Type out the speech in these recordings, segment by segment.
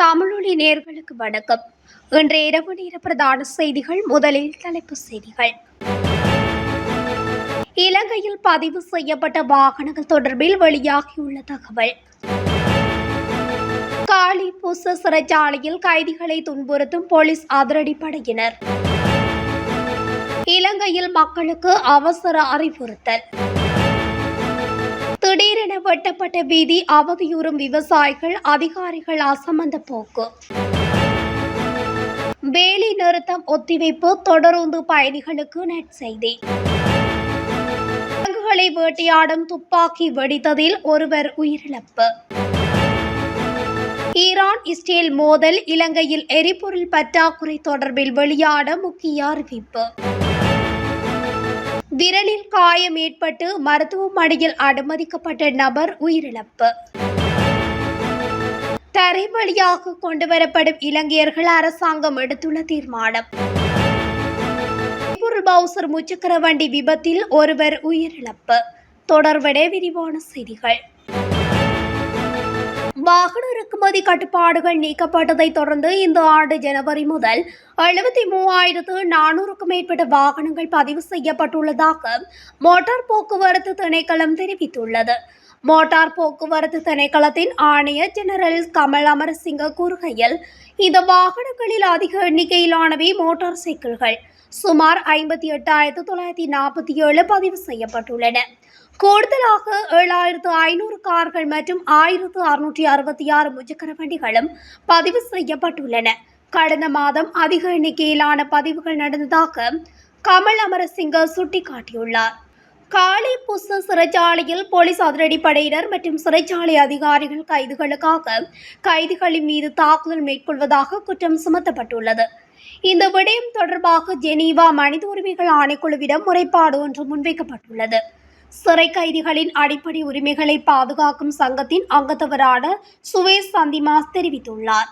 தமிழொலி நேர்களுக்கு வணக்கம். இன்றைய இரவு நேர பிரதான செய்திகள் முதலில் தலைப்பு செய்திகள். இலங்கையில் பதிவு செய்யப்பட்ட வாகனங்கள் தொடர்பில் வெளியாகியுள்ள தகவல். காலி புச சிறைச்சாலையில் கைதிகளை துன்புறுத்தும் போலீஸ் அதிரடிப்படையினர். இலங்கையில் மக்களுக்கு அவசர அறிவுறுத்தல். திடீரென வெட்டப்பட்ட வீதி அவதியுறும் விவசாயிகள் அதிகாரிகள் அசமந்த போக்கு. வேலை நிறுத்தம் ஒத்திவைப்பு தொடருந்து பயணிகளுக்கு நற்செய்தி விலங்குகளை வேட்டையாடும் துப்பாக்கி வெடித்ததில் ஒருவர் உயிரிழப்பு. ஈரான் இஸ்ரேல் மோதல் இலங்கையில் எரிபொருள் பற்றாக்குறை தொடர்பில் வெளியான முக்கிய அறிவிப்பு. விரலில் காயம் ஏற்பட்டு மருத்துவமனையில் அனுமதிக்கப்பட்ட நபர் உயிரிழப்பு. தரை வழியாக கொண்டுவரப்படும் இலங்கையர்கள் அரசாங்கம் எடுத்துள்ள தீர்மானம். பவுசர் முச்சக்கர வண்டி விபத்தில் ஒருவர் உயிரிழப்பு. தொடர்பட விரிவான செய்திகள். வாகன இறக்குமதி கட்டுப்பாடுகள் நீக்கப்பட்டதைத் தொடர்ந்து இந்த ஆண்டு ஜனவரி முதல் எழுபத்தி மூவாயிரத்து நானூறுக்கும் மேற்பட்ட வாகனங்கள் பதிவு செய்யப்பட்டுள்ளதாக மோட்டார் போக்குவரத்து திணைக்களம் தெரிவித்துள்ளது. மோட்டார் போக்குவரத்து திணைக்களத்தின் ஆணையர் ஜெனரல் கமல் அமரசிங்க கூறுகையில் இந்த வாகனங்களில் அதிக எண்ணிக்கையிலானவை மோட்டார் சைக்கிள்கள். சுமார் ஐம்பத்தி எட்டாயிரத்து தொள்ளாயிரத்தி நாற்பத்தி ஏழு பதிவு செய்யப்பட்டுள்ளன. கூடுதலாக ஏழாயிரத்து ஐநூறு கார்கள் மற்றும் ஆயிரத்து அறுநூற்றி அறுபத்தி ஆறு முச்சக்கர வண்டிகளும் பதிவு செய்யப்பட்டுள்ளன. கடந்த மாதம் அதிக எண்ணிக்கையிலான பதிவுகள் நடந்ததாக கமல் அமரசிங்க சுட்டிக்காட்டியுள்ளார். காளி புச சிறைச்சாலையில் போலீஸ் அதிரடிப்படையினர் மற்றும் சிறைச்சாலை அதிகாரிகள் கைதுகளுக்காக கைதிகளின் மீது தாக்குதல் மேற்கொள்வதாக குற்றம் சுமத்தப்பட்டுள்ளது. இந்த விடயம் தொடர்பாக ஜெனீவா மனித உரிமைகள் ஆணைக்குழுவிடம் முறைப்பாடு ஒன்று முன்வைக்கப்பட்டுள்ளது. சிறை கைதிகளின் அடிப்படை உரிமைகளை பாதுகாக்கும் சங்கத்தின் அங்கத்தவரான சுவேஷ் சந்திமாஸ் தெரிவித்துள்ளார்.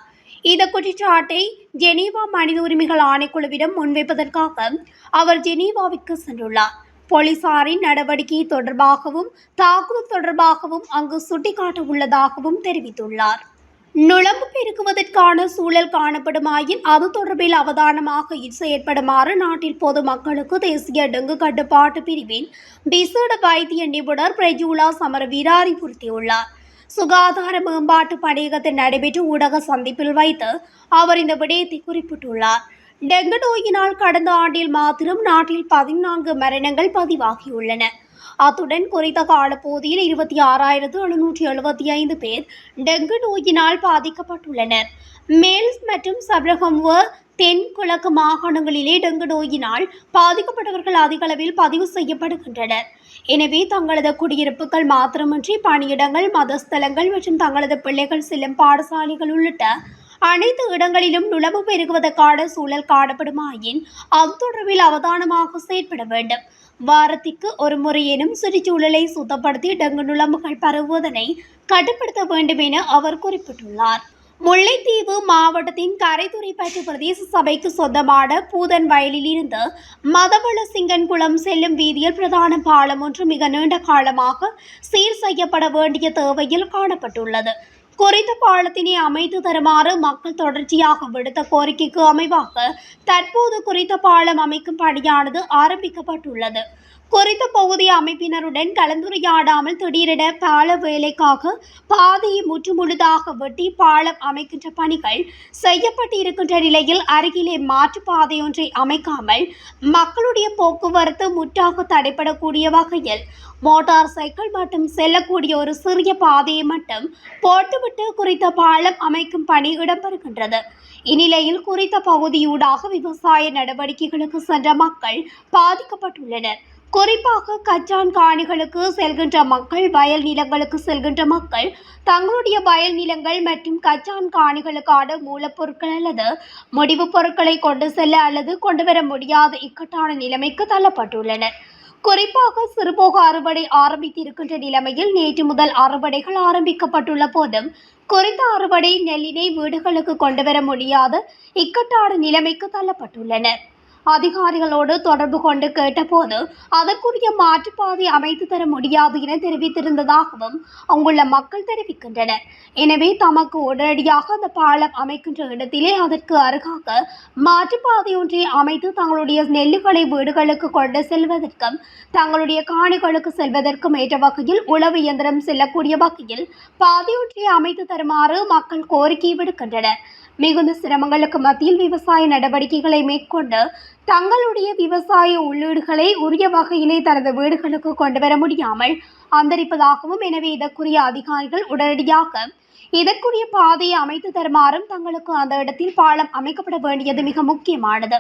இந்த குற்றச்சாட்டை ஜெனீவா மனித உரிமைகள் ஆணைக்குழுவிடம் முன்வைப்பதற்காக அவர் ஜெனீவாவிற்கு சென்றுள்ளார். போலீசாரின் நடவடிக்கை தொடர்பாகவும் தாக்குதல் தொடர்பாகவும் அங்கு சுட்டிக்காட்ட உள்ளதாகவும் தெரிவித்துள்ளார். நுழம்பு பெருக்குவதற்கான சூழல் காணப்படுமாயின் அது தொடர்பில் அவதானமாக செயற்படுமாறு நாட்டில் பொதுமக்களுக்கு தேசிய டெங்கு கட்டுப்பாட்டு பிரிவின் விசேட வைத்திய நிபுணர் பிரஜூலா சமரவீர அறிவுறுத்தியுள்ளார் சுகாதார மேம்பாட்டு பணியகத்தில் நடைபெற்ற ஊடக சந்திப்பில் வைத்து அவர் இந்த விடயத்தை குறிப்பிட்டுள்ளார். டெங்கு நோயினால் கடந்த ஆண்டில் மாத்திரம் நாட்டில் பதினான்கு மரணங்கள் பதிவாகியுள்ளன. அத்துடன் குறித்த காலப்பகுதியில் இருபத்தி ஆறாயிரத்து எழுநூற்றி எழுபத்தி ஐந்து பேர் டெங்கு நோயினால் பாதிக்கப்பட்டுள்ளனர். மேல்ஸ் மற்றும் சப்ரகம்வ தென்கிழக்கு மாகாணங்களிலே டெங்கு நோயினால் பாதிக்கப்பட்டவர்கள் அதிக அளவில் பதிவு செய்யப்படுகின்றனர். எனவே தங்களது குடியிருப்புகள் மாத்திரமின்றி பணியிடங்கள் மதஸ்தலங்கள் மற்றும் தங்களது பிள்ளைகள் செல்லும் பாடசாலைகள் உள்ளிட்ட அனைத்து இடங்களிலும் நுழம்பு பெருகுவதற்கான சூழல் காணப்படுமாயின் அது தொடர்பில் அவதானமாக செயற்பட வேண்டும். வாரத்திற்கு ஒரு முறையேனும் சுற்றுச்சூழலை சுத்தப்படுத்தி டெங்கு நுழம்புகள் பரவுவதனை கட்டுப்படுத்த வேண்டும் என அவர் குறிப்பிட்டுள்ளார். முல்லைத்தீவு மாவட்டத்தின் கரைத்துறைப்பற்று பிரதேச சபைக்கு சொந்தமான பூதன் வயலில் இருந்து மதவள சிங்கன்குளம் செல்லும் வீதியில் பிரதான பாலம் ஒன்று மிக நீண்ட காலமாக சீர் செய்யப்பட வேண்டிய தேவையில் காணப்பட்டுள்ளது. குறித்த பாலத்தினை அமைத்து தருமாறு மக்கள் தொடர்ச்சியாக விடுத்த கோரிக்கைக்கு அமைவாக தற்போது குறித்த பாலம் அமைக்கும் பணியானது ஆரம்பிக்கப்பட்டுள்ளது. குறித்த பகுதி அமைப்பினருடன் கலந்துரையாடாமல் திடீரென பால வேலைக்காக பாதையை முற்றுமுழுதாக வெட்டி பாலம் அமைக்கின்ற பணிகள் செய்யப்பட்டு இருக்கின்ற நிலையில் அருகிலே மாற்றுப்பாதையொன்றை அமைக்காமல் மக்களுடைய போக்குவரத்து முற்றாக தடைப்படக்கூடிய வகையில் மோட்டார் சைக்கிள் மட்டும் செல்லக்கூடிய ஒரு சிறிய பாதையை மட்டும் போட்டுவிட்டு குறித்த பாலம் அமைக்கும் பணி இடம்பெறுகின்றது. இந்நிலையில் குறித்த பகுதியூடாக விவசாய நடவடிக்கைகளுக்கு சென்ற மக்கள் பாதிக்கப்பட்டுள்ளனர். குறிப்பாக கச்சான் காணிகளுக்கு செல்கின்ற மக்கள் வயல் நிலங்களுக்கு செல்கின்ற மக்கள் தங்களுடைய வயல் நிலங்கள் மற்றும் கச்சான் காணிகளுக்கான மூலப்பொருட்கள் அல்லது முடிவுப் பொருட்களை கொண்டு செல்ல அல்லது கொண்டு வர முடியாத இக்கட்டான நிலைமைக்கு தள்ளப்பட்டுள்ளனர். குறிப்பாக சிறுபோக அறுவடை ஆரம்பித்திருக்கின்ற நிலைமையில் நேற்று முதல் அறுவடைகள் ஆரம்பிக்கப்பட்டுள்ள போதும் குறித்த அறுவடை நெல்லினை வீடுகளுக்கு கொண்டு வர முடியாத இக்கட்டான நிலைமைக்கு தள்ளப்பட்டுள்ளனர். அதிகாரிகளோடு தொடர்பு கொண்டு கேட்டபோது அதற்குரிய மாற்றுப்பாதை அமைத்து தர முடியாது என தெரிவித்திருந்ததாகவும் அங்குள்ள மக்கள் தெரிவிக்கின்றனர். எனவே தமக்கு உடனடியாக அந்த பாலம் அமைக்கின்ற இடத்திலே அதற்கு அருகாக மாற்றுப்பாதை ஒன்றை அமைத்து தங்களுடைய நெல்லுகளை வீடுகளுக்கு கொண்டு செல்வதற்கும் தங்களுடைய காணிகளுக்கு செல்வதற்கும் ஏற்ற வகையில் உளவு இயந்திரம் செல்லக்கூடிய வகையில் பாதையொன்றை அமைத்து தருமாறு மக்கள் கோரிக்கை விடுக்கின்றனர். மிகுந்த சிரமங்களுக்கு மத்தியில் விவசாய நடவடிக்கைகளை மேற்கொண்டு தங்களுடைய விவசாய உள்ளீடுகளை உரிய வகையிலே தனது வீடுகளுக்கு கொண்டு வர முடியாமல் அந்தரிப்பதாகவும் எனவே இதற்குரிய அதிகாரிகள் உடனடியாக இதற்குரிய பாதையை அமைத்து தருமாறும் தங்களுக்கு அந்த இடத்தில் பாலம் அமைக்கப்பட வேண்டியது மிக முக்கியமானது.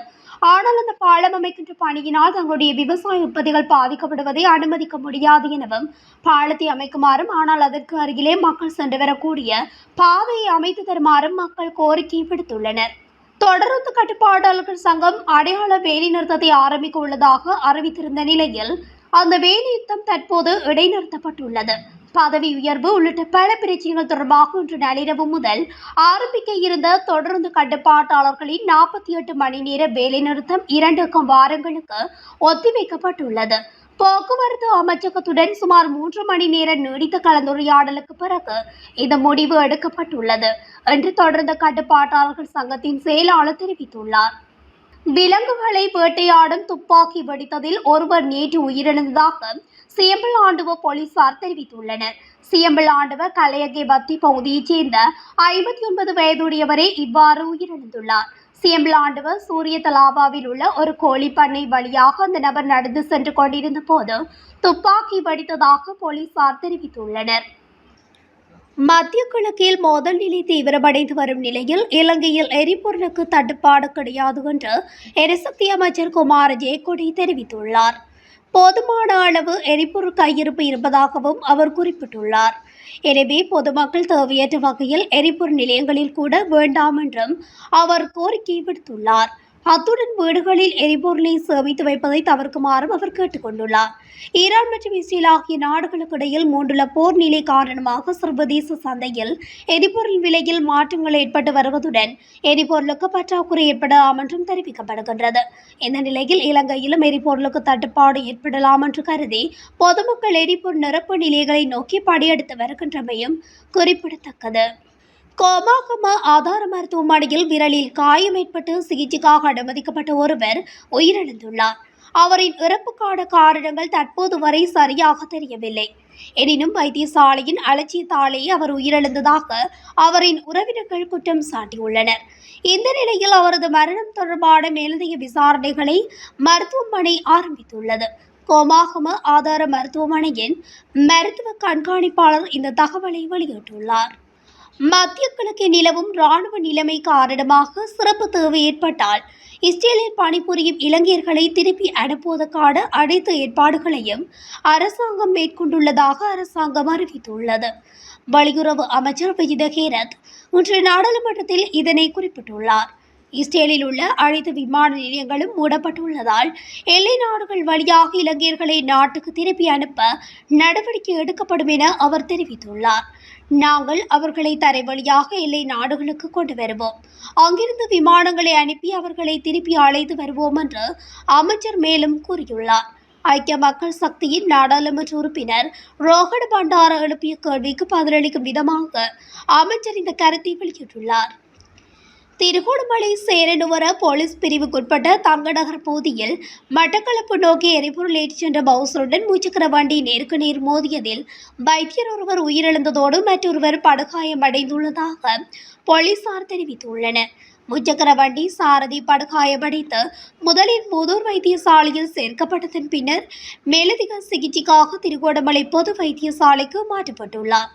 ஆனால் அந்த பாலம் அமைக்கின்ற பணியினால் தங்களுடைய விவசாய உற்பத்திகள் பாதிக்கப்படுவதை அனுமதிக்க முடியாது எனவும் பாலத்தை அமைக்குமாறும் ஆனால் அதற்கு அருகிலே மக்கள் சென்று வரக்கூடிய பாதையை அமைத்து தருமாறும் மக்கள் கோரிக்கை விடுத்துள்ளனர். தொடர்ந்து கட்டுப்பாட்டாளர்கள் சங்கம் அடையாள வேலை நிறுத்தத்தை ஆரம்பிக்க உள்ளதாக அறிவித்திருந்த நிலையில் அந்த வேலைநிறுத்தம் தற்போது இடைநிறுத்தப்பட்டுள்ளது. பதவி உயர்வு உள்ளிட்ட பல பிரச்சனைகள் தொடர்பாக இன்று நள்ளிரவு முதல் ஆரம்பிக்க இருந்த தொடர்ந்து கட்டுப்பாட்டாளர்களின் நாற்பத்தி எட்டு மணி நேர வேலைநிறுத்தம் இரண்டு வாரங்களுக்கு ஒத்திவைக்கப்பட்டுள்ளது. போக்குவரத்து அமைச்சகத்துடன் சுமார் மூன்று மணி நேர நீடித்த கலந்துரையாடலுக்கு பிறகு இந்த முடிவு எடுக்கப்பட்டுள்ளது என்று தொடர்ந்து கட்டுப்பாட்டாளர்கள் சங்கத்தின் செயலாளர் தெரிவித்துள்ளார். விலங்குகளை வேட்டையாடும் துப்பாக்கி வெடித்ததில் ஒருவர் நேற்று உயிரிழந்ததாக சியம்பல் ஆண்டுவ போலீசார் தெரிவித்துள்ளனர். சியம்பல் ஆண்டுவ கலையகை பத்தி பகுதியைச் சேர்ந்த ஐம்பத்தி ஒன்பது வயதுடையவரே இவ்வாறு உயிரிழந்துள்ளார். சியம்பலாண்டுவ சூரிய தலாபாவில் உள்ள ஒரு கோழி பண்ணை வழியாக அந்த நபர் நடந்து சென்று கொண்டிருந்த போது துப்பாக்கி வெடித்ததாக போலீசார் தெரிவித்துள்ளனர். மத்திய கிழக்கில் மோதல் நிலை தீவிரமடைந்து வரும் நிலையில் இலங்கையில் எரிபொருளுக்கு தட்டுப்பாடு கிடையாது என்று எரிசக்தி அமைச்சர் குமார் ஜெயக்கொடி தெரிவித்துள்ளார். போதுமான அளவு எரிபொருள் கையிருப்பு இருப்பதாகவும் அவர் குறிப்பிட்டுள்ளார். எனவே பொதுமக்கள் தேவையற்ற வகையில் எரிபொருள் நிலையங்களில் கூட வேண்டாம் என்றும் அவர் கோரிக்கை விடுத்துள்ளார். அத்துடன் வீடுகளில் எரிபொருளை சேமித்து வைப்பதை தவிர்க்குமாறும் அவர் கேட்டுக்கொண்டுள்ளார். ஈரான் மற்றும் இஸ்ரேல் ஆகிய நாடுகளுக்கு இடையில் மூன்றுள்ள போர் நிலை காரணமாக சர்வதேச சந்தையில் எரிபொருள் விலையில் மாற்றங்கள் ஏற்பட்டு வருவதுடன் எரிபொருளுக்கு பற்றாக்குறை ஏற்படலாம் என்றும் தெரிவிக்கப்படுகின்றது. இந்த நிலையில் இலங்கையிலும் எரிபொருளுக்கு தட்டுப்பாடு ஏற்படலாம் என்று கருதி பொதுமக்கள் எரிபொருள் நிரப்பு நிலைகளை நோக்கி படையெடுத்து வருகின்றமையும் குறிப்பிடத்தக்கது. கோமாகம ஆதார மருத்துவமனையில் விரலில் காயம் ஏற்பட்டு சிகிச்சைக்காக அனுமதிக்கப்பட்ட ஒருவர் உயிரிழந்துள்ளார். அவரின் இறப்புக்கான காரணங்கள் தற்போது வரை சரியாக தெரியவில்லை. எனினும் வைத்தியசாலையின் அலட்சியத்தாலேயே அவர் உயிரிழந்ததாக அவரின் உறவினர்கள் குற்றம் சாட்டியுள்ளனர். இந்த நிலையில் அவரது மரணம் தொடர்பான மேலதிக விசாரணைகளை மருத்துவமனை ஆரம்பித்துள்ளது. கோமாகம ஆதார மருத்துவமனையின் மருத்துவ கண்காணிப்பாளர் இந்த தகவலை வெளியிட்டுள்ளார். மத்திய கிழக்கில் நிலவும் ராணுவ நிலைமை காரணமாக சிறப்பு தேவை ஏற்பட்டால் இஸ்ரேலில் பணிபுரியும் இலங்கையர்களை திருப்பி அனுப்புவதற்கான அனைத்து ஏற்பாடுகளையும் அரசாங்கம் மேற்கொண்டுள்ளதாக அரசாங்கம் அறிவித்துள்ளது. வெளியுறவு அமைச்சர் விஜித ஹேரத் இன்று நாடாளுமன்றத்தில் இதனை குறிப்பிட்டுள்ளார். இஸ்ரேலில் உள்ள அனைத்து விமான நிலையங்களும் மூடப்பட்டுள்ளதால் எல்லை நாடுகள் வழியாக இலங்கையர்களை நாட்டுக்கு திருப்பி அனுப்ப நடவடிக்கை எடுக்கப்படும் என அவர் தெரிவித்துள்ளார். நாங்கள் அவர்களை தரை வழியாக எல்லை நாடுகளுக்கு கொண்டு வருவோம். அங்கிருந்து விமானங்களை அனுப்பி அவர்களை திருப்பி அழைத்து வருவோம் என்று அமைச்சர் மேலும் கூறியுள்ளார். ஐக்கிய மக்கள் சக்தியின் நாடாளுமன்ற உறுப்பினர் ரோஹன் பண்டார எழுப்பிய கேள்விக்கு பதிலளிக்கும் விதமாக அமைச்சர் இந்த கருத்தை வெளியிட்டுள்ளார். திருகோணமலை சேரனுவர போலீஸ் பிரிவுக்குட்பட்ட தங்கநகர் பகுதியில் மட்டக்களப்பு நோக்கி எரிபொருள் ஏற்றிச் சென்ற பவுசருடன் முச்சக்கர வண்டி நேருக்கு நேர் மோதியதில் வைத்தியர் ஒருவர் உயிரிழந்ததோடு மற்றொருவர் படுகாயமடைந்துள்ளதாக போலீசார் தெரிவித்துள்ளனர். முச்சக்கர வண்டி சாரதி படுகாயமடைந்து முதலில் மூதூர் வைத்தியசாலையில் சேர்க்கப்பட்டதன் பின்னர் மேலதிக சிகிச்சைக்காக திருகோணமலை பொது வைத்தியசாலைக்கு மாற்றப்பட்டுள்ளார்.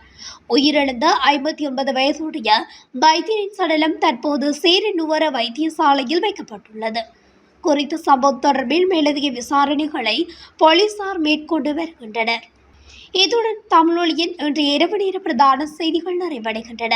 உயிரிழந்த ஐம்பத்தி ஒன்பது வயதுடைய வைத்தியரின் சடலம் தற்போது சேரநுவர வைத்தியசாலையில் வைக்கப்பட்டுள்ளது. குறித்த சம்பவம் தொடர்பில் மேலதிக விசாரணைகளை போலீசார் மேற்கொண்டு வருகின்றனர். இத்துடன் தமிழொலியின் இன்று இரவு நேர பிரதான செய்திகள் நிறைவடைகின்றன.